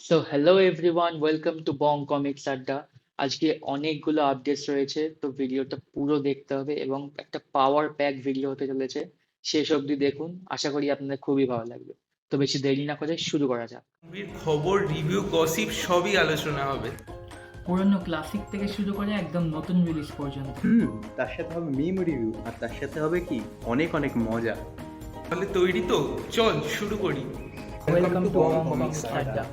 So hello everyone welcome to Bong Comics আড্ডা আজকে অনেকগুলো আপডেটস রয়েছে তো ভিডিওটা পুরো দেখতে হবে এবং একটা পাওয়ার প্যাক ভিডিও হতে চলেছে শেষ অবধি দেখুন আশা করি আপনাদের খুবই ভালো লাগবে। তো বেশি দেরি না করে শুরু করা যাক। খবর রিভিউ গসিপ সবই আলোচনা হবে। পুরনো ক্লাসিক থেকে শুরু করে একদম নতুন রিলিজ পর্যন্ত। হুম তার সাথে হবে মিম রিভিউ আর তার সাথে হবে কি? অনেক অনেক মজা। তাহলে তৈরি তো চল শুরু করি। ওয়েলকাম টু বং কমিক্স আড্ডা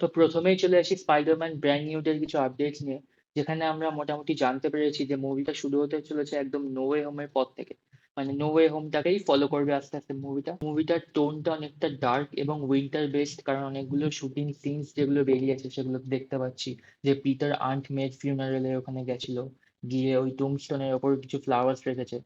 তো প্রথমেই চলে আসি স্পাইডারম্যান ব্র্যান্ড নিউডের কিছু আপডেটস নিয়ে, যেখানে আমরা মোটামুটি জানতে পেরেছি যে মুভিটা শুরু হতে চলেছে একদম নো ওয়ে হোমের পর থেকে। মানে নো ওয়ে হোমটাকেই ফলো করবে আস্তে আস্তে মুভিটা মুভিটার টোনটা অনেকটা ডার্ক এবং উইন্টার বেসড কারণ অনেকগুলো শুটিং সিনস যেগুলো বেরিয়েছে সেগুলো দেখতে পাচ্ছি। যে পিটার আন্ট মেড ফিউনারেলে ওখানে গেছিল, গিয়ে ওই টুমস্টোনের ওপর কিছু ফ্লাওয়ার্স রেখেছে।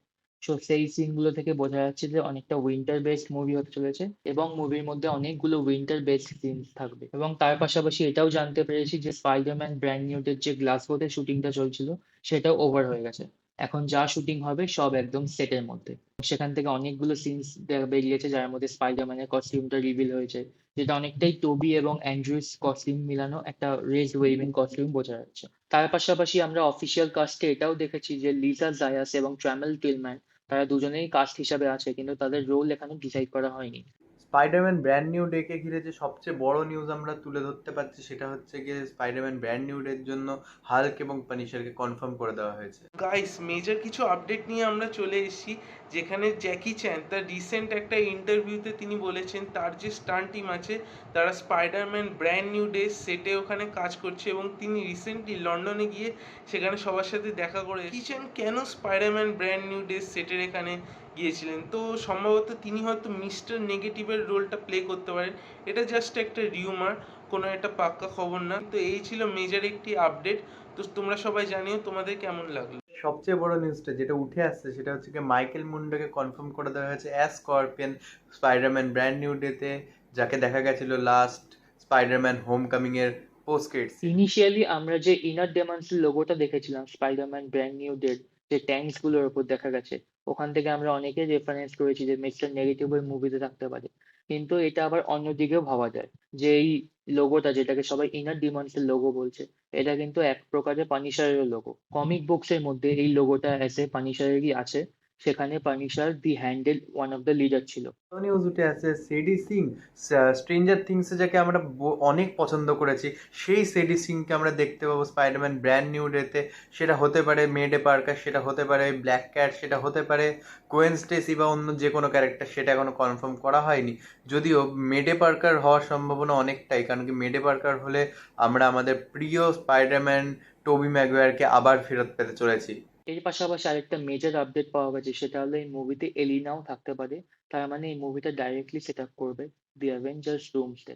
সো সেই সিনগুলো থেকে বোঝা যাচ্ছে যে অনেকটা উইন্টার বেসড মুভি হতে চলেছে এবং মুভির মধ্যে অনেকগুলো উইন্টার বেসড সিনস থাকবে এবং তার পাশাপাশি এটাও জানতে পেরেছি যে স্পাইডারম্যান ব্র্যান্ড নিউটের যে গ্লাসগোতে শুটিংটা চলছিল সেটাও ওভার হয়ে গেছে। এখন যা শুটিং হবে সব একদম সেটের মধ্যে। সেখান থেকে অনেকগুলো সিনস বেরিয়েছে যার মধ্যে স্পাইডারম্যানের কস্টিউমটা রিভিল হয়েছে, যেটা অনেকটাই টোবি এবং অ্যান্ড্রুস কস্টিউম মিলানো একটা রেস ওয়েভিং কস্টিউম বোঝা যাচ্ছে। তার পাশাপাশি আমরা অফিসিয়াল কাস্টে এটাও দেখেছি যে লিসা জায়াস এবং ট্রামেল টিলম্যান তারা দুজনেই কাস্ট হিসাবে আছে কিন্তু তাদের রোল এখানে ডিসাইড করা হয়নি। স্পাইডারম্যান ব্র্যান্ড নিউ ডেকে ঘিরে যে সবচেয়ে বড় নিউজ আমরা তুলে ধরতে পারছি, সেটা হচ্ছে গিয়ে স্পাইডারম্যান ব্র্যান্ড নিউ ডের জন্য হাল্ক এবং পানিশারকে কনফার্ম করে দেওয়া হয়েছে। গাইস মেজর কিছু আপডেট নিয়ে আমরা চলে এসেছি, যেখানে জ্যাকি চ্যান তার রিসেন্ট একটা ইন্টারভিউতে তিনি বলেছেন, তার যে স্টান টিম আছে, তারা স্পাইডারম্যান ব্র্যান্ড নিউ ডে সেটে ওখানে কাজ করছে এবং তিনি রিসেন্টলি লন্ডনে গিয়ে সেখানে সবার সাথে দেখা করে কিচেন কেন স্পাইডারম্যান ব্র্যান্ড নিউ ডে সেটের এখানে গিয়েছিলেন। তো সম্ভবত তিনি হয়তো মিস্টার নেগেটিভের রোলটা প্লে করতে পারেন। এটা জাস্ট একটা রিউমার কোনো একটা পাক্কা খবর না। তো এই ছিল মেজর একটি আপডেট তো তোমরা সবাই জানিও তোমাদের কেমন লাগল। সবচেয়ে বড় নিউজটা যেটা উঠে আসছে সেটা হচ্ছে গিয়ে মাইকেল মুন্ডাকে কনফার্ম করে দেওয়া হয়েছে as Scorpion Spiderman brand new ডেতে যাকে দেখা গেছিল লাস্ট স্পাইডারম্যান হোম কামিং এর পোস্ট ক্রেডিটস ইনিশিয়ালি আমরা যে ইনার ডেমন্সের লোগোটা দেখেছিলাম স্পাইডারম্যান ব্র্যান্ড নিউ ডেড যে ট্যাঙ্কসগুলোর উপর দেখা গেছে, ওখান থেকে আমরা অনেকে রেফারেন্স করেছি যে মিস্টার নেগেটিভ ওই মুভিতে থাকতে পারে। কিন্তু এটা আবার অন্যদিকেও ভাবা যায়, যে এই লোগোটা যেটাকে সবাই ইনার ডিমন্সের লোগো বলছে, এটা কিন্তু এক প্রকারের পানিশারের লোগো কমিক বুকস এর মধ্যে এই লোগোটা এসে পানিশারেরই আছে। সেখানে Punisher the handle one of the leader ছিল। নিউজ উঠে আছে সেডি সিং স্ট্রেঞ্জার থিংসে যাকে আমরা অনেক পছন্দ করেছি, সেই সেডি সিংকে আমরা দেখতে পাবো স্পাইডারম্যান ব্র্যান্ড নিউ ডেতে সেটা হতে পারে মেডে পার্কার সেটা হতে পারে ব্ল্যাক ক্যাট সেটা হতে পারে কোয়েন স্টেসি বা অন্য যে কোনো ক্যারেক্টার সেটা এখনও কনফার্ম করা হয়নি। যদিও মেডে পার্কার হওয়ার সম্ভাবনা অনেকটাই, কারণ কি মেডে পার্কার হলে আমরা আমাদের প্রিয় স্পাইডারম্যান টোবি ম্যাগুয়ারকে আবার ফেরত পেতে চলেছি। এর পাশাপাশি আরেকটা মেজর আপডেট পাওয়া গেছে, সেটা হলো এই মুভিতে এলিনাও থাকতে পারে। তার মানে এই মুভিটা ডাইরেক্টলি সেট আপ করবে দি অ্যাভেঞ্জার্স ডুমসডে